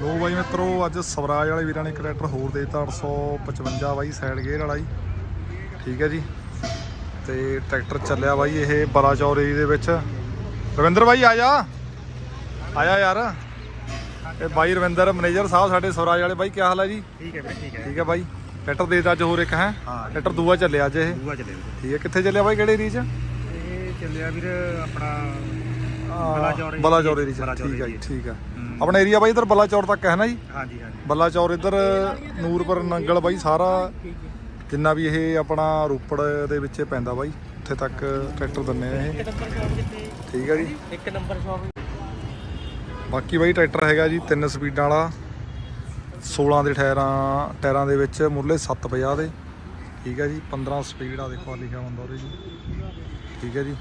ਲੋ ਬਾਈ ਮਿੱਤਰੋ ਅੱਜ ਸਵਰਾਜ ਵਾਲੇ ਵੀਰਾਂ ਨੇ ਟਰੈਕਟਰ ਹੋਰ ਦੇਤਾ 855 ਬਾਈ ਸਾਈਡ ਗੇਅਰ ਵਾਲਾ ਜੀ। ਠੀਕ ਹੈ ਜੀ। ਤੇ ਟਰੈਕਟਰ ਚੱਲਿਆ ਬਾਈ ਇਹ ਬਲਾਚੌਰ ਏਰੀਏ ਦੇ ਵਿੱਚ। ਰਵਿੰਦਰ ਬਾਈ ਆ ਜਾ। ਆ ਜਾ ਯਾਰ। ਇਹ ਬਾਈ ਰਵਿੰਦਰ ਮੈਨੇਜਰ ਸਾਹਿਬ ਸਾਡੇ ਸਵਰਾਜ ਵਾਲੇ। ਬਾਈ ਕੀ ਹਾਲ ਹੈ ਜੀ? ਠੀਕ ਹੈ ਠੀਕ ਹੈ। ਠੀਕ ਹੈ ਬਾਈ। ਟਰੈਕਟਰ ਦੇਤਾ ਅੱਜ ਹੋਰ ਇੱਕ ਹੈ? ਟਰੈਕਟਰ ਦੂਆ ਚੱਲਿਆ ਅੱਜ ਇਹ। ਦੂਆ ਚੱਲੇ ਵੀਰੇ ਠੀਕ ਹੈ ਕਿੱਥੇ ਚੱਲਿਆ ਬਾਈ ਕਿਹੜੇ ਏਰੀਏ 'ਚ? ਇਹ ਚੱਲਿਆ ਵੀਰ ਆਪਣਾ ਬਲਾਚੌਰ ਏਰੀਏ 'ਚ। ਠੀਕ ਹੈ। ਠੀਕ ਹੂੰ। ਆਪਣਾ ਏਰੀਆ ਬਾਈ ਇਧਰ ਬਲਾਚੌਰ ਤੱਕ ਹੈ ਨਾ ਜੀ? ਹਾਂਜੀ ਹਾਂਜੀ। ਬੱਲਾਚੌਰ ਇੱਧਰ ਨੂਰਪੁਰ ਨੰਗਲ ਬਾਈ ਸਾਰਾ ਜਿੰਨਾ ਵੀ ਇਹ ਆਪਣਾ ਰੋਪੜ ਦੇ ਵਿੱਚ ਪੈਂਦਾ ਬਾਈ ਉੱਥੇ ਤੱਕ ਟਰੈਕਟਰ ਦਿੰਨੇ ਆ ਇਹ। ਠੀਕ ਹੈ ਜੀ। ਇੱਕ ਨੰਬਰ ਸ਼ਾਪ ਬਾਕੀ ਬਾਈ ਟਰੈਕਟਰ ਹੈਗਾ ਜੀ ਤਿੰਨ ਸਪੀਡਾਂ ਵਾਲਾ 16 ਦੇ ਟਾਇਰਾਂ ਟਾਇਰਾਂ ਦੇ ਵਿੱਚ ਮੁਰਲੇ 750 ਦੇ। ਠੀਕ ਹੈ ਜੀ 15 ਸਪੀਡ ਆ ਦੇਖੋ ਲਿਖਿਆ ਹੁੰਦਾ ਉਹਦੇ ਜੀ। ਠੀਕ ਹੈ ਜੀ।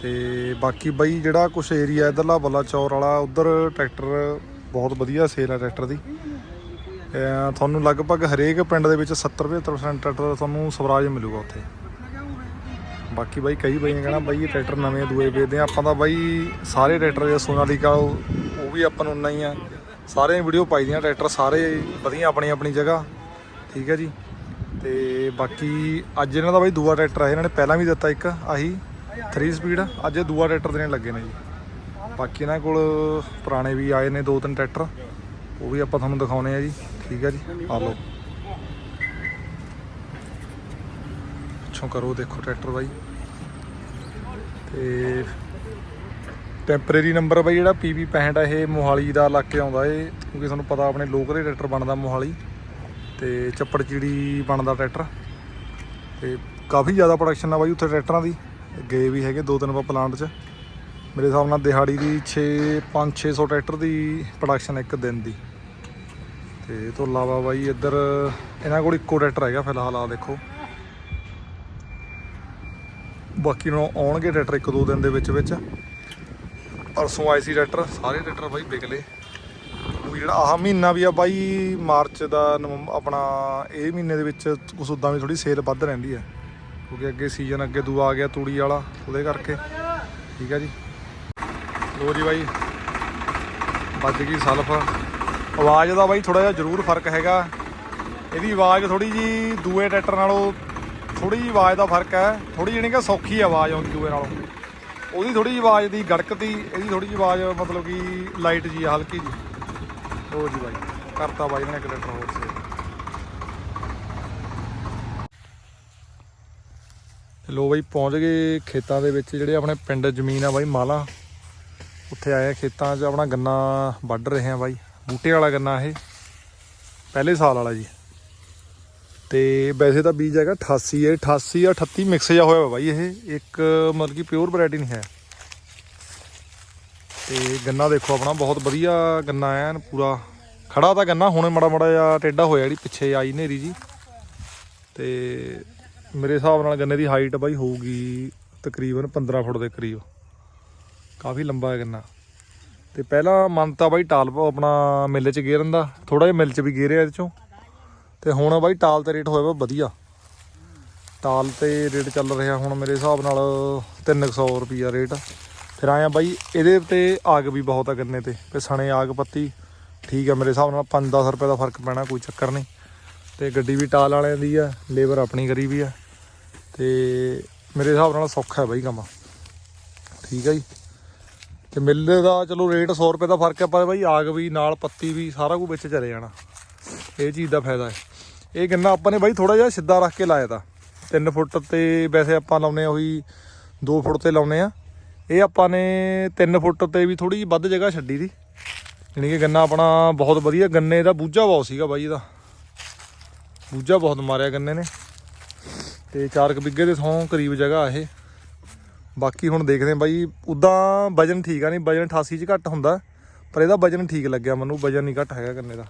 ਤੇ ਬਾਕੀ ਬਾਈ ਜਿਹੜਾ ਕੁਛ ਏਰੀਆ ਇਧਰਲਾ ਬੱਲਾਚੌਰ ਵਾਲਾ, ਉਧਰ ਟਰੈਕਟਰ ਬਹੁਤ ਵਧੀਆ ਸੇਲ ਹੈ ਟਰੈਕਟਰ ਦੀ। ਤੁਹਾਨੂੰ ਲਗਭਗ ਹਰੇਕ ਪਿੰਡ ਦੇ ਵਿੱਚ 70-75% ਟਰੈਕਟਰ ਤੁਹਾਨੂੰ ਸਵਰਾਜ ਮਿਲੂਗਾ ਉੱਥੇ। ਬਾਕੀ ਬਾਈ ਕਈ ਬਾਈਆਂ ਕਹਿਣਾ ਬਾਈ ਇਹ ਟਰੈਕਟਰ ਨਵੇਂ ਦੂਏ ਵੇਚਦੇ ਆ, ਆਪਾਂ ਤਾਂ ਬਾਈ ਸਾਰੇ ਟਰੈਕਟਰ ਜੇ ਸੋਨਾਲੀਕਾ ਉਹ ਉਹ ਵੀ ਆਪਾਂ ਨੂੰ ਉਨਾ ਹੀ ਆ। ਸਾਰੇ ਵੀਡੀਓ ਪਾਈ ਦੀਆਂ ਟਰੈਕਟਰ, ਸਾਰੇ ਵਧੀਆ ਆਪਣੀ ਆਪਣੀ ਜਗ੍ਹਾ, ਠੀਕ ਹੈ ਜੀ। ਤੇ ਬਾਕੀ ਅੱਜ ਇਹਨਾਂ ਦਾ ਬਾਈ ਦੂਆ ਟਰੈਕਟਰ ਆ, ਇਹਨਾਂ ਨੇ ਪਹਿਲਾਂ ਵੀ ਦਿੱਤਾ ਇੱਕ, ਆਹੀ। 3 ਸਪੀਡ ਅੱਜ ਇਹ ਦੂਆ ਟਰੈਕਟਰ ਦੇਣ ਲੱਗੇ ਨੇ ਜੀ। ਬਾਕੀ ਇਹਨਾਂ ਕੋਲ ਪੁਰਾਣੇ ਵੀ ਆਏ ਨੇ ਦੋ ਤਿੰਨ ਟਰੈਕਟਰ ਉਹ ਵੀ ਆਪਾਂ ਤੁਹਾਨੂੰ ਦਿਖਾਉਣੇ ਆ ਜੀ। ਠੀਕ ਹੈ ਜੀ। ਆ ਲਓ। ਪਿੱਛੋਂ ਕਰੋ ਦੇਖੋ ਟਰੈਕਟਰ ਬਾਈ। ਤੇ ਟੈਂਪਰੇਰੀ ਨੰਬਰ ਬਾਈ ਜਿਹੜਾ PB 65 ਆ, ਇਹ ਮੋਹਾਲੀ ਦਾ ਇਲਾਕੇ ਆਉਂਦਾ ਏ। ਕਿਉਂਕਿ ਤੁਹਾਨੂੰ ਪਤਾ ਆਪਣੇ ਲੋਕਲ ਹੀ ਟਰੈਕਟਰ ਬਣਦਾ ਮੋਹਾਲੀ। ਤੇ ਚੱਪੜ ਚੀੜੀ ਬਣਦਾ ਟਰੈਕਟਰ ਤੇ ਕਾਫੀ ਜ਼ਿਆਦਾ ਪ੍ਰੋਡਕਸ਼ਨ ਆ ਬਾਈ ਉੱਥੇ ਟਰੈਕਟਰਾਂ ਦੀ। ਗਏ ਵੀ ਹੈਗੇ ਦੋ ਤਿੰਨ ਆਪਾਂ ਪਲਾਂਟ 'ਚ। ਮੇਰੇ ਹਿਸਾਬ ਨਾਲ ਦਿਹਾੜੀ ਦੀ 6 5 600 ਟਰੈਕਟਰ ਦੀ ਪ੍ਰੋਡਕਸ਼ਨ ਇੱਕ ਦਿਨ ਦੀ। ਤੇ ਇਹ ਤੋਂ ਇਲਾਵਾ ਬਾਈ ਇੱਧਰ ਇਹਨਾਂ ਕੋਲ ਇੱਕੋ ਟਰੈਕਟਰ ਹੈਗਾ ਫਿਲਹਾਲ ਆ ਦੇਖੋ। ਬਾਕੀ ਨੂੰ ਆਉਣਗੇ ਟਰੈਕਟਰ ਇੱਕ ਦੋ ਦਿਨ ਦੇ ਵਿੱਚ ਵਿੱਚ। ਪਰਸੋਂ ਆਏ ਸੀ ਟਰੈਕਟਰ, ਸਾਰੇ ਟਰੈਕਟਰ ਬਾਈ ਵਿਕਲੇ ਜਿਹੜਾ ਆਹ ਮਹੀਨਾ ਵੀ ਆ ਬਾਈ, ਮਾਰਚ ਦਾ ਨਵੰਬ- ਆਪਣਾ ਇਹ ਮਹੀਨੇ ਦੇ ਵਿੱਚ ਕੁਛ ਉਦਾਂ ਵੀ ਥੋੜੀ ਸੇਲ ਵੱਧ ਰਹਿੰਦੀ ਹੈ ਕਿਉਂਕਿ ਅੱਗੇ ਸੀਜ਼ਨ ਅੱਗੇ ਦੂਆ ਆ ਗਿਆ ਤੂੜੀ ਵਾਲਾ ਉਹਦੇ ਕਰਕੇ। ਠੀਕ ਹੈ ਜੀ। ਲੋ ਜੀ ਬਾਈ ਵੱਜ ਗਈ ਸਲਫ। ਆਵਾਜ਼ ਦਾ ਬਾਈ ਥੋੜਾ ਜਿਹਾ ਜ਼ਰੂਰ ਫ਼ਰਕ ਹੈਗਾ। ਇਹਦੀ ਆਵਾਜ਼ ਥੋੜੀ ਜੀ ਦੂਏ ਟਰੈਕਟਰ ਨਾਲੋਂ ਥੋੜੀ ਜਿਹੀ ਆਵਾਜ਼ ਦਾ ਫ਼ਰਕ ਹੈ। ਥੋੜੀ ਜਿਹੀ ਕਿ ਸੌਖੀ ਆਵਾਜ਼ ਆਉਂਦੀ ਦੂਏ ਨਾਲੋਂ। ਉਹਦੀ ਥੋੜੀ ਜਿਹੀ ਆਵਾਜ਼ ਦੀ ਗੜਕਤੀ ਇਹਦੀ ਥੋੜੀ ਜਿਹੀ ਆਵਾਜ਼ ਮਤਲਬ ਕਿ ਲਾਈਟ ਜੀ ਆ, ਹਲਕੀ ਜੀ ਲੋ ਜੀ ਬਾਈ ਕਰਤਾ ਬਾਈ ਨੇ ਇੱਕ ਟਰੈਕਟਰ ਹੋਰ ਸੇ। ਲੋ ਬਾਈ ਪਹੁੰਚ ਗਏ ਖੇਤਾਂ ਦੇ ਵਿੱਚ, ਜਿਹੜੇ ਆਪਣੇ ਪਿੰਡ ਜ਼ਮੀਨ ਆ ਬਾਈ ਮਾਲਾ। ਉੱਥੇ ਆਏ ਖੇਤਾਂ 'ਚ, ਆਪਣਾ ਗੰਨਾ ਵੱਢ ਰਹੇ ਆ ਬਾਈ। ਬੂਟੇ ਵਾਲਾ ਗੰਨਾ ਇਹ, ਪਹਿਲੇ ਸਾਲ ਵਾਲਾ ਜੀ। ਤੇ ਵੈਸੇ ਤਾਂ ਬੀਜ ਹੈਗਾ 88 ਹੈ 88 ਆ 38 ਮਿਕਸ ਜਿਹਾ ਹੋਇਆ ਵਾ ਬਾਈ ਇਹ। ਇੱਕ ਮਤਲਬ ਕਿ ਪਿਓਰ ਵੈਰਾਈਟੀ ਨਹੀਂ ਹੈ। ਤੇ ਗੰਨਾ ਦੇਖੋ ਆਪਣਾ, ਬਹੁਤ ਵਧੀਆ ਗੰਨਾ ਐਨ ਪੂਰਾ। ਖੜਾ ਤਾਂ ਗੰਨਾ ਹੁਣੇ ਮੜਾ ਮੜਾ ਜਿਹਾ ਟੇਢਾ ਹੋਇਆ ਜਿਹੜੀ ਪਿੱਛੇ ਆਈ ਨੇਰੀ ਜੀ। ਤੇ ਮੇਰੇ ਹਿਸਾਬ ਨਾਲ ਗੰਨੇ ਦੀ ਹਾਈਟ ਬਾਈ ਹੋਊਗੀ ਤਕਰੀਬਨ 15 ਫੁੱਟ ਦੇ ਕਰੀਬ। ਕਾਫੀ ਲੰਬਾ ਹੈ ਗੰਨਾ। ਤੇ ਪਹਿਲਾਂ ਮਨ ਤਾਂ ਬਾਈ ਟਾਲ ਪ- ਆਪਣਾ ਮਿੱਲ 'ਚ ਗੇਰਨ ਦਾ ਥੋੜਾ ਜਿਹਾ ਮਿੱਲ 'ਚ ਵੀ ਗੇਰਿਆ ਇਹਦੇ 'ਚੋਂ। ਤੇ ਹੁਣ ਬਾਈ ਟਾਲ ਤੇ ਰੇਟ ਹੋਇਆ ਵਾ ਵਧੀਆ। ਟਾਲ ਤੇ ਰੇਟ ਚੱਲ ਰਿਹਾ ਹੁਣ ਮੇਰੇ ਹਿਸਾਬ ਨਾਲ 300 ਰੁਪਿਆ ਰੇਟ ਫਿਰ ਆਇਆ ਬਾਈ, ਇਹਦੇ ਤੇ ਆਗ ਵੀ ਬਹੁਤ ਆ ਗੰਨੇ ਤੇ। ਤੇ ਸਣੇ ਆਗ ਪੱਤੀ, ਠੀਕ ਆ, ਮੇਰੇ ਹਿਸਾਬ ਨਾਲ 5-10 ਰੁਪਏ ਦਾ ਫ਼ਰਕ ਪੈਣਾ, ਕੋਈ ਚੱਕਰ ਨਹੀਂ। ਤੇ ਗੱਡੀ ਵੀ ਟਾਲ ਵਾਲਿਆਂ ਦੀ ਆ ਲੇਬਰ ਆਪਣੀ ਕਰੀ ਵੀ ਆ। ਤੇ ਮੇਰੇ ਹਿਸਾਬ ਨਾਲ ਸੌਖਾ ਹੈ ਬਾਈ ਕੰਮ। ਠੀਕ ਆ ਜੀ। ਤੇ ਮਿੱਲ ਦਾ ਚਲੋ ਰੇਟ 100 ਰੁਪਏ ਦਾ ਫ਼ਰਕ ਹੈ ਪਰ ਬਾਈ ਆਗ ਵੀ, ਨਾਲ ਪੱਤੀ ਵੀ, ਸਾਰਾ ਕੁਝ ਵਿੱਚ ਚਲੇ ਜਾਣਾ। ਇਹ ਚੀਜ਼ ਦਾ ਫਾਇਦਾ ਹੈ। ਇਹ ਗੰਨਾ ਆਪਾਂ ਨੇ ਬਾਈ ਥੋੜਾ ਜਿਹਾ ਸਿੱਧਾ ਰੱਖ ਕੇ ਲਾਇਆ ਤਾ। 3 ਫੁੱਟ ਤੇ ਵੈਸੇ ਆਪਾਂ ਲਾਉਨੇ ਆ ਉਹੀ 2 ਫੁੱਟ ਤੇ ਲਾਉਨੇ ਆ ਇਹ ਆਪਾਂ ਨੇ 3 ਫੁੱਟ ਤੇ ਵੀ ਥੋੜੀ ਜਿਹੀ ਵੱਧ ਜਗ੍ਹਾ ਛੱਡੀ ਦੀ। ਯਾਨੀ ਕਿ ਗੰਨਾ ਆਪਣਾ ਬਹੁਤ ਵਧੀਆ, ਗੰਨੇ ਦਾ ਬੂਝਾ ਬਹੁਤ ਸੀਗਾ ਬਾਈ ਇਹਦਾ। ਬੂਝਾ ਬਹੁਤ ਮਾਰਿਆ ਗੰਨੇ ਨੇ। ਤੇ 4 ਕੁ ਬਿੱਗੇ ਦੇ ਥੋਂ ਕਰੀਬ ਜਗ੍ਹਾ ਇਹ। ਬਾਕੀ ਹੁਣ ਦੇਖਦੇ ਹਾਂ ਬਾਈ, ਉਦਾਂ ਵਜਨ ਠੀਕ ਆ ਨਹੀਂ, ਵਜਨ 88 ਚ ਘੱਟ ਹੁੰਦਾ, ਪਰ ਇਹਦਾ ਵਜਨ ਠੀਕ ਲੱਗਿਆ ਮੈਨੂੰ, ਵਜਨ ਨਹੀਂ ਘੱਟ ਹੈਗਾ ਗੰਨੇ ਦਾ।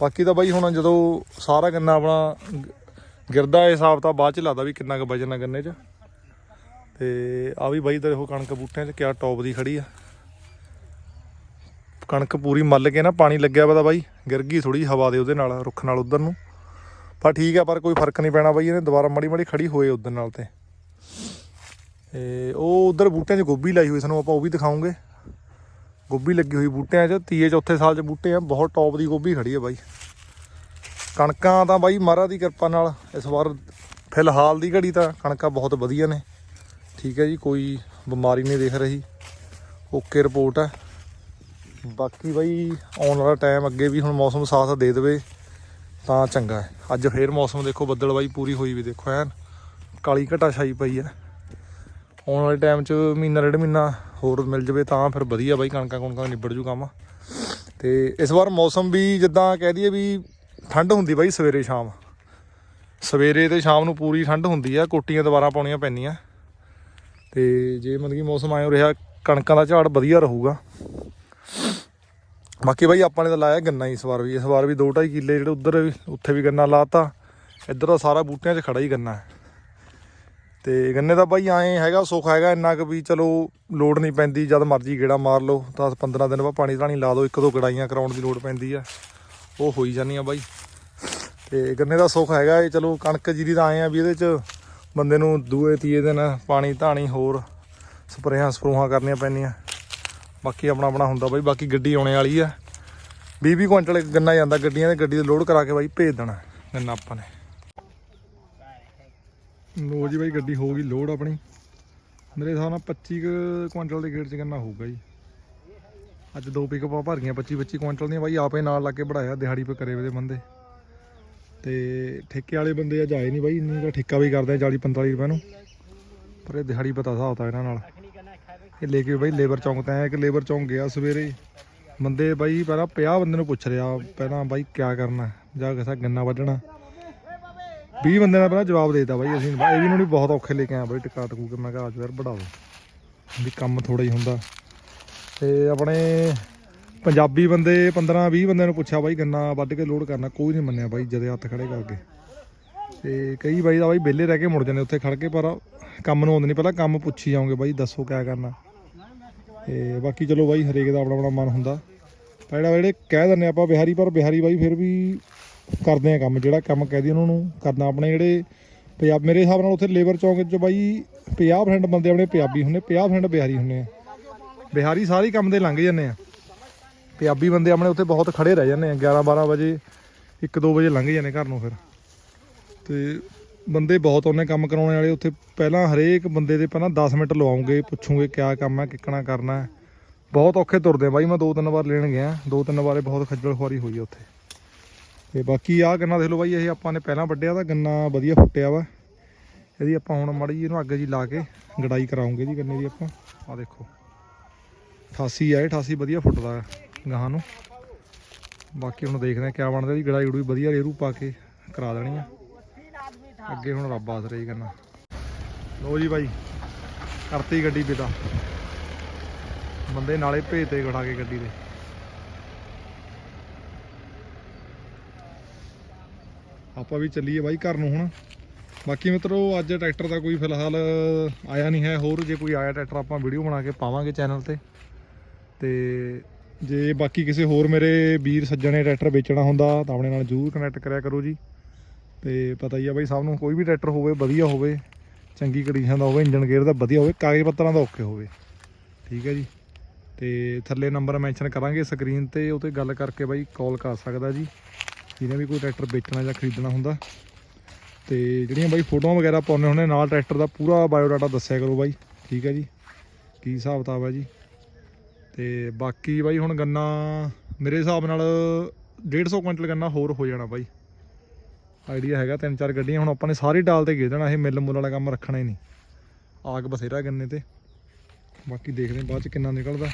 ਬਾਕੀ ਤਾਂ ਬਾਈ ਹੁਣ ਜਦੋਂ ਸਾਰਾ ਗੰਨਾ ਆਪਣਾ ਗਿਰਦਾ ਇਹ ਹਿਸਾਬ ਤਾਂ ਬਾਅਦ ਚ ਲੱਗਦਾ ਵੀ ਕਿੰਨਾ ਕੁ ਵਜਨ ਆ ਗੰਨੇ 'ਚ। ਤੇ ਆ ਵੀ ਬਾਈ ਤੇ ਦੇਖੋ ਕਣਕ ਬੂਟਿਆਂ 'ਚ, ਕਿਆ ਟੌਪ ਦੀ ਖੜੀ ਆ। ਕਣਕ ਪੂਰੀ ਮੱਲ ਕੇ ਨਾ ਪਾਣੀ ਲੱਗਿਆ ਵਾ ਤਾਂ ਬਾਈ, ਗਿਰ ਗਈ ਥੋੜੀ ਹਵਾ ਦੇ ਉਹਦੇ ਨਾਲ, ਰੁੱਖ ਨਾਲ ਉਧਰ ਨੂੰ। ਪਰ ਠੀਕ ਆ, ਪਰ ਕੋਈ ਫ਼ਰਕ ਨਹੀਂ ਪੈਣਾ ਬਾਈ, ਇਹਨੇ ਦੁਬਾਰਾ ਮੜੀ ਮੜੀ ਖੜੀ ਹੋਏ ਉਧਰ ਨਾਲ ਤੇ। ਤੇ ਉਹ ਉਧਰ ਬੂਟਿਆਂ 'ਚ ਗੋਭੀ ਲਾਈ ਹੋਈ, ਸਾਨੂੰ ਆਪਾਂ ਉਹ ਵੀ ਦਿਖਾਉਂਗੇ। ਗੋਭੀ ਲੱਗੀ ਹੋਈ ਬੂਟਿਆਂ 'ਚ, ਤੀਏ ਚੌਥੇ ਸਾਲ 'ਚ ਬੂਟੇ ਆ, ਬਹੁਤ ਟੌਪ ਦੀ ਗੋਭੀ ਖੜੀ ਆ ਬਾਈ। ਕਣਕਾਂ ਤਾਂ ਬਾਈ ਮਹਾਰਾ ਦੀ ਕਿਰਪਾ ਨਾਲ ਇਸ ਵਾਰ ਫਿਲਹਾਲ ਦੀ ਘੜੀ ਤਾਂ ਕਣਕਾਂ ਬਹੁਤ ਵਧੀਆ ਨੇ। ਠੀਕ ਹੈ ਜੀ, ਕੋਈ ਬਿਮਾਰੀ ਨਹੀਂ ਦਿਖ ਰਹੀ। ਓਕੇ ਰਿਪੋਰਟ ਹੈ ਬਾਕੀ ਬਾਈ ਆਉਣ ਵਾਲਾ ਟਾਈਮ ਅੱਗੇ ਵੀ ਹੁਣ ਮੌਸਮ ਸਾਥ ਦੇ ਦੇਵੇ। ਤਾਂ ਚੰਗਾ ਹੈ। ਅੱਜ ਫੇਰ ਮੌਸਮ ਦੇਖੋ ਬੱਦਲਬਾਈ ਪੂਰੀ ਹੋਈ ਵੀ ਦੇਖੋ ਐਨ ਕਾਲੀ ਘਟਾ ਛਾਈ ਪਈ ਹੈ। ਆਉਣ ਵਾਲੇ ਟਾਈਮ 'ਚ ਮਹੀਨਾ ਡੇਢ ਮਹੀਨਾ ਹੋਰ ਮਿਲ ਜਵੇ ਤਾਂ ਫਿਰ ਵਧੀਆ ਬਾਈ, ਕਣਕਾਂ ਕੁਣਕਾਂ ਨਿਬੜ ਜੂ ਕੰਮ। ਤੇ ਇਸ ਵਾਰ ਮੌਸਮ ਵੀ ਜਿੱਦਾਂ ਕਹਿ ਦਈਏ ਵੀ ਠੰਡ ਹੁੰਦੀ ਬਾਈ ਸਵੇਰੇ ਸ਼ਾਮ। ਸਵੇਰੇ ਤੇ ਸ਼ਾਮ ਨੂੰ ਪੂਰੀ ਠੰਡ ਹੁੰਦੀ ਆ, ਕੋਟੀਆਂ ਦੁਬਾਰਾ ਪਾਉਣੀਆਂ ਪੈਂਦੀਆਂ। ਤੇ ਜੇ ਮਤਲਬ ਕਿ ਮੌਸਮ ਆਇਓ ਰਿਹਾ, ਕਣਕਾਂ ਦਾ ਝਾੜ ਵਧੀਆ ਰਹੂਗਾ। ਬਾਕੀ ਬਾਈ ਆਪਾਂ ਨੇ ਤਾਂ ਲਾਇਆ ਗੰਨਾ ਹੀ ਇਸ ਵਾਰ ਵੀ, ਇਸ ਵਾਰ ਵੀ 2.5 ਕਿੱਲੇ ਜਿਹੜੇ ਉਧਰ ਉੱਥੇ ਵੀ ਗੰਨਾ ਲਾਤਾ। ਇੱਧਰ ਦਾ ਸਾਰਾ ਬੂਟਿਆਂ 'ਚ ਖੜਾ ਹੀ ਗੰਨਾ। ਹੈ ਤੇ ਗੰਨੇ ਦਾ ਬਾਈ ਐਂ ਹੈਗਾ, ਸੁੱਖ ਹੈਗਾ ਇੰਨਾ ਕੁ ਵੀ ਚਲੋ ਲੋਡ ਨਹੀਂ ਪੈਂਦੀ, ਜਦ ਮਰਜ਼ੀ ਗੇੜਾ ਮਾਰ ਲਓ 10 15 ਦਿਨ ਬਾਅਦ ਪਾਣੀ ਧਾਣੀ ਲਾ ਦਿਓ, ਇੱਕ ਦੋ ਗੜਾਈਆਂ ਕਰਾਉਣ ਦੀ ਲੋੜ ਪੈਂਦੀ ਆ। ਉਹ ਹੋਈ ਜਾਂਦੀਆਂ ਬਾਈ। ਤੇ ਗੰਨੇ ਦਾ ਸੁੱਖ ਹੈਗਾ, ਇਹ ਚਲੋ ਕਣਕ ਜੀਰੀ ਦਾ ਆਏ ਆ ਵੀ ਇਹਦੇ 'ਚ ਬੰਦੇ ਨੂੰ ਦੂਏ ਤੀਏ ਦਿਨ ਪਾਣੀ ਧਾਣੀ ਹੋਰ ਸਪਰੇਹਾਂ ਸਪਰੂਹਾਂ ਕਰਨੀਆਂ ਪੈਂਦੀਆਂ। ਬਾਕੀ ਆਪਣਾ ਆਪਣਾ ਹੁੰਦਾ ਬਾਈ, ਬਾਕੀ ਗੱਡੀ ਆਉਣੇ ਵਾਲੀ ਆ। 20 20 ਕੁਇੰਟਲ ਇੱਕ ਗੰਨਾ ਜਾਂਦਾ ਗੱਡੀਆਂ ਦੇ, ਗੱਡੀ ਤੇ ਲੋਡ ਕਰਾ ਕੇ ਬਾਈ ਭੇਜ ਦੇਣਾ ਗੰਨਾ ਆਪਾਂ ਨੇ। ਲੋ ਜੀ ਬਾਈ, ਗੱਡੀ ਹੋ ਗਈ ਲੋਡ ਆਪਣੀ। ਮੇਰੇ ਹਿਸਾਬ ਨਾਲ 25 ਕੁ ਕੁਇੰਟਲ ਦੇ ਗੇੜ ਚ ਗੰਨਾ ਹੋਊਗਾ ਜੀ। ਅੱਜ ਦੋ ਪਿਕਅਪਾਂ ਭਰ ਗਈਆਂ 25 25 ਕੁਇੰਟਲ ਦੀਆਂ ਬਾਈ, ਆਪੇ ਨਾਲ ਲੱਗ ਕੇ ਬੜਾਇਆ ਦਿਹਾੜੀ ਪੇ ਕਰੇ ਵੇ ਦੇ ਬੰਦੇ। ਤੇ ਠੇਕੇ ਵਾਲੇ ਬੰਦੇ ਅੱਜ ਆਏ ਨਹੀਂ ਬਾਈ ਨਹੀਂ ਤਾਂ ਠੇਕਾ ਵੀ ਕਰਦੇ ਆ 40 45 ਰੁਪਏ ਨੂੰ। ਪਰ ਇਹ ਦਿਹਾੜੀ ਪਤਾ ਹਿਸਾਬ ਤਾਂ ਇਹਨਾਂ ਨਾਲ। ਇਹ ਲੈ ਕੇ ਬਾਈ ਲੇਬਰ ਚੌਂਕ ਤਾਂ ਆਇਆ ਇੱਕ ਲੇਬਰ ਚੌਂਕ ਗਿਆ ਸਵੇਰੇ ਬੰਦੇ ਬਾਈ ਪਹਿਲਾਂ 50 ਬੰਦੇ ਨੂੰ ਪੁੱਛ ਰਿਹਾ, ਪਹਿਲਾਂ ਬਾਈ ਕਿਆ ਕਰਨਾ, ਜਾਂ ਕਿਸਾ ਗੰਨਾ ਵੱਢਣਾ। 20 ਬੰਦੇ ਨੇ ਪਹਿਲਾਂ ਜਵਾਬ ਦੇਤਾ ਬਾਈ, ਅਸੀਂ ਇਹ ਵੀ ਨੂੰ ਵੀ ਬਹੁਤ ਔਖੇ ਲੈ ਕੇ ਆਇਆ ਬਾਈ ਟਿਕਾ ਟਕੂ ਕੇ। ਮੈਂ ਕਿਹਾ ਅੱਜ ਯਾਰ ਵਧਾ ਦੋ ਵੀ ਕੰਮ ਥੋੜਾ ਹੀ ਹੁੰਦਾ। ਤੇ ਆਪਣੇ ਪੰਜਾਬੀ ਬੰਦੇ 15 20 ਬੰਦਿਆਂ ਨੂੰ ਪੁੱਛਿਆ ਬਾਈ ਗੰਨਾ ਵੱਢ ਕੇ ਲੋਡ ਕਰਨਾ, ਕੋਈ ਨਹੀਂ ਮੰਨਿਆ ਬਾਈ, ਜਦੇ ਹੱਥ ਖੜੇ ਕਰਕੇ। ਤੇ ਕਈ ਬਾਈ ਦਾ ਬਾਈ ਵਿਹਲੇ ਰਹਿ ਕੇ ਮੁੜ ਜਾਂਦੇ, ਉੱਥੇ ਖੜ ਕੇ ਪਰ ਕੰਮ ਨੂੰ ਆਉਂਦੇ ਨਹੀਂ ਪਹਿਲਾਂ ਕੰਮ ਪੁੱਛੀ ਜਾਓਗੇ ਬਾਈ, ਦੱਸੋ ਕਿਆ ਕਰਨਾ। ਤੇ ਬਾਕੀ ਚਲੋ ਬਾਈ, ਹਰੇਕ ਦਾ ਆਪਣਾ ਆਪਣਾ ਮਨ ਹੁੰਦਾ। ਤਾਂ ਜਿਹੜਾ ਜਿਹੜੇ ਕਹਿ ਦਿੰਦੇ ਆਪਾਂ ਬਿਹਾਰੀ, ਪਰ ਬਿਹਾਰੀ ਬਾਈ ਫਿਰ ਵੀ ਕਰਦੇ ਆ ਕੰਮ, ਜਿਹੜਾ ਕੰਮ ਕਹਿ ਦੀ ਉਹਨਾਂ ਨੂੰ ਕਰਨਾ। ਆਪਣੇ ਜਿਹੜੇ ਪੰਜਾਬ, ਮੇਰੇ ਹਿਸਾਬ ਨਾਲ ਉੱਥੇ ਲੇਬਰ ਚੌਂਕ 'ਚ ਬਾਈ 50% ਬੰਦੇ ਆਪਣੇ ਪੰਜਾਬੀ ਹੁੰਦੇ 50% ਬਿਹਾਰੀ ਹੁੰਦੇ ਆ। ਬਿਹਾਰੀ ਸਾਰੇ ਕੰਮ ਦੇ ਲੰਘ ਜਾਂਦੇ ਆ। ਪੰਜਾਬੀ ਬੰਦੇ ਆਪਣੇ ਉੱਥੇ ਬਹੁਤ ਖੜੇ ਰਹਿ ਜਾਂਦੇ ਆ 11 12 ਵਜੇ 1 2 ਵਜੇ ਲੰਘ ਜਾਂਦੇ ਘਰ ਨੂੰ ਫਿਰ। ਤੇ ਬੰਦੇ ਬਹੁਤ ਉਹਨੇ ਕੰਮ ਕਰਾਉਣੇ ਵਾਲੇ, ਉੱਥੇ ਪਹਿਲਾਂ ਹਰੇਕ ਬੰਦੇ ਦੇ ਪਹਿਲਾਂ 10 ਮਿੰਟ ਲਵਾਉਂਗੇ, ਪੁੱਛੂਗੇ ਕਿਆ ਕੰਮ ਹੈ, ਕਿੱਕਣਾ ਕਰਨਾ ਹੈ। ਬਹੁਤ ਔਖੇ ਤੁਰਦੇ ਆ ਬਾਈ, ਮੈਂ ਦੋ ਤਿੰਨ ਵਾਰ ਲੈਣ ਗਿਆ, ਦੋ ਤਿੰਨ ਵਾਰੇ ਬਹੁਤ ਖੱਜਲ ਖੁਆਰੀ ਹੋਈ ਹੈ ਉੱਥੇ। ਤੇ ਬਾਕੀ ਆਹ ਗੰਨਾ ਦੇਖ ਲਓ ਬਾਈ, ਇਹ ਆਪਾਂ ਨੇ ਪਹਿਲਾਂ ਵੱਢਿਆ ਤਾਂ ਗੰਨਾ ਵਧੀਆ ਫੁੱਟਿਆ ਵਾ। ਇਹਦੀ ਆਪਾਂ ਹੁਣ ਮਾੜੀ ਜੀ ਇਹਨੂੰ ਅੱਗ ਜੀ ਲਾ ਕੇ ਗੜਾਈ ਕਰਾਉਂਗੇ ਜੀ ਗੰਨੇ ਦੀ ਆਪਾਂ। ਆਹ ਦੇਖੋ। 88 ਆ, ਇਹ 88 ਵਧੀਆ ਫੁੱਟਦਾ ਗਾਹਾਂ ਨੂੰ। ਬਾਕੀ ਹੁਣ ਦੇਖਦੇ ਆ ਕਿਆ ਬਣਦਾ ਜੀ ਗੜਾਈ ਗੜੂਈ ਵਧੀਆ ਰੇਰੂ ਪਾ ਕੇ ਕਰਾ ਦੇਣੀ ਆ। ਅੱਗੇ ਹੁਣ ਰੱਬ ਆਸਰੇ ਹੀ ਕਰਨਾ। ਲੋ ਜੀ ਬਾਈ, ਕਰਤੀ ਗੱਡੀ ਪਿਤਾ। ਬੰਦੇ ਨਾਲੇ ਭੇਜਤੇ ਗੜਾ ਕੇ ਗੱਡੀ ਦੇ। ਆਪਾਂ ਵੀ ਚੱਲੀਏ ਬਾਈ ਘਰ ਨੂੰ ਹੁਣ। ਬਾਕੀ ਮਿੱਤਰੋ, ਅੱਜ ਟਰੈਕਟਰ ਦਾ ਕੋਈ ਫਿਲਹਾਲ ਆਇਆ ਨਹੀਂ ਹੈ। ਹੋਰ ਜੇ ਕੋਈ ਆਇਆ ਟਰੈਕਟਰ, ਆਪਾਂ ਵੀਡੀਓ ਬਣਾ ਕੇ ਪਾਵਾਂਗੇ ਚੈਨਲ ਤੇ। ਤੇ ਜੇ ਬਾਕੀ ਕਿਸੇ ਹੋਰ ਮੇਰੇ ਵੀਰ ਸੱਜਣ ਨੇ ਟਰੈਕਟਰ ਵੇਚਣਾ ਹੁੰਦਾ, ਤਾਂ ਆਪਣੇ ਨਾਲ ਜ਼ਰੂਰ ਕਨੈਕਟ ਕਰਿਆ ਕਰੋ ਜੀ। ਤੇ ਪਤਾ ਹੀ ਆ ਬਾਈ ਸਭ ਨੂੰ ਕੋਈ ਵੀ ਟਰੈਕਟਰ ਹੋਵੇ, ਵਧੀਆ ਹੋਵੇ, ਚੰਗੀ ਕੰਡੀਸ਼ਨ ਦਾ ਹੋਵੇ ਇੰਜਨ ਗੇਅਰ ਦਾ ਵਧੀਆ ਹੋਵੇ, ਕਾਗਜ਼ ਪੱਤਰਾਂ ਦਾ ਓਕੇ ਹੋਵੇ। ਠੀਕ ਹੈ ਜੀ? ਤੇ ਥੱਲੇ ਨੰਬਰ ਮੈਂਸ਼ਨ ਕਰਾਂਗੇ ਸਕਰੀਨ ਤੇ ਉਹ ਤੇ ਗੱਲ ਕਰਕੇ ਬਾਈ ਕਾਲ ਕਰ ਸਕਦਾ ਜੀ। ਜਿਹਨੇ ਵੀ ਕੋਈ ਟਰੈਕਟਰ ਵੇਚਣਾ ਜਾਂ ਖਰੀਦਣਾ ਹੁੰਦਾ। ਤੇ ਜਿਹੜੀਆਂ ਬਾਈ ਫੋਟੋਆਂ ਵਗੈਰਾ ਪਾਉਣੇ ਹੁੰਦੇ, ਨਾਲ ਟਰੈਕਟਰ ਦਾ ਪੂਰਾ ਬਾਇਓਡਾਟਾ ਦੱਸਿਆ ਕਰੋ ਬਾਈ। ਠੀਕ ਹੈ ਜੀ? ਕੀ ਹਿਸਾਬ ਕਿਤਾਬ ਹੈ ਜੀ? ਤੇ ਬਾਕੀ ਬਾਈ ਹੁਣ ਗੰਨਾ ਮੇਰੇ ਹਿਸਾਬ ਨਾਲ 150 ਕੁਇੰਟਲ ਗੰਨਾ ਹੋਰ ਹੋ ਜਾਣਾ ਬਾਈ। ਆਈਡੀਆ ਹੈਗਾ, ਤਿੰਨ ਚਾਰ ਗੱਡੀਆਂ, ਹੁਣ ਆਪਾਂ ਨੇ ਸਾਰੀ ਡਾਲ ਤੇ ਗੇ ਦੇਣਾ, ਇਹ ਮਿੱਲ ਮੁੱਲ ਵਾਲਾ ਕੰਮ ਰੱਖਣਾ ਹੀ ਨਹੀਂ। ਆਗ ਬਥੇਰਾ ਗੰਨੇ ਤੇ। ਬਾਕੀ ਦੇਖਦੇ ਹਾਂ ਬਾਅਦ ਚ ਕਿੰਨਾ ਨਿਕਲਦਾ।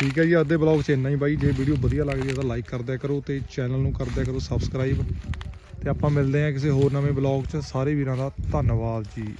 ਠੀਕ ਹੈ ਜੀ ਅੱਜ ਦੇ ਬਲੌਗ 'ਚ ਇੰਨਾ ਹੀ ਬਾਈ। ਜੇ ਵੀਡੀਓ ਵਧੀਆ ਲੱਗਦੀ ਹੈ ਤਾਂ ਲਾਈਕ ਕਰਦਿਆ ਕਰੋ ਤੇ ਚੈਨਲ ਨੂੰ ਕਰਦਿਆ ਕਰੋ ਸਬਸਕ੍ਰਾਈਬ ਤੇ ਆਪਾਂ ਮਿਲਦੇ ਹਾਂ ਕਿਸੇ ਹੋਰ ਨਵੇਂ ਬਲੌਗ 'ਚ। ਸਾਰੇ ਵੀਰਾਂ ਦਾ ਧੰਨਵਾਦ ਜੀ।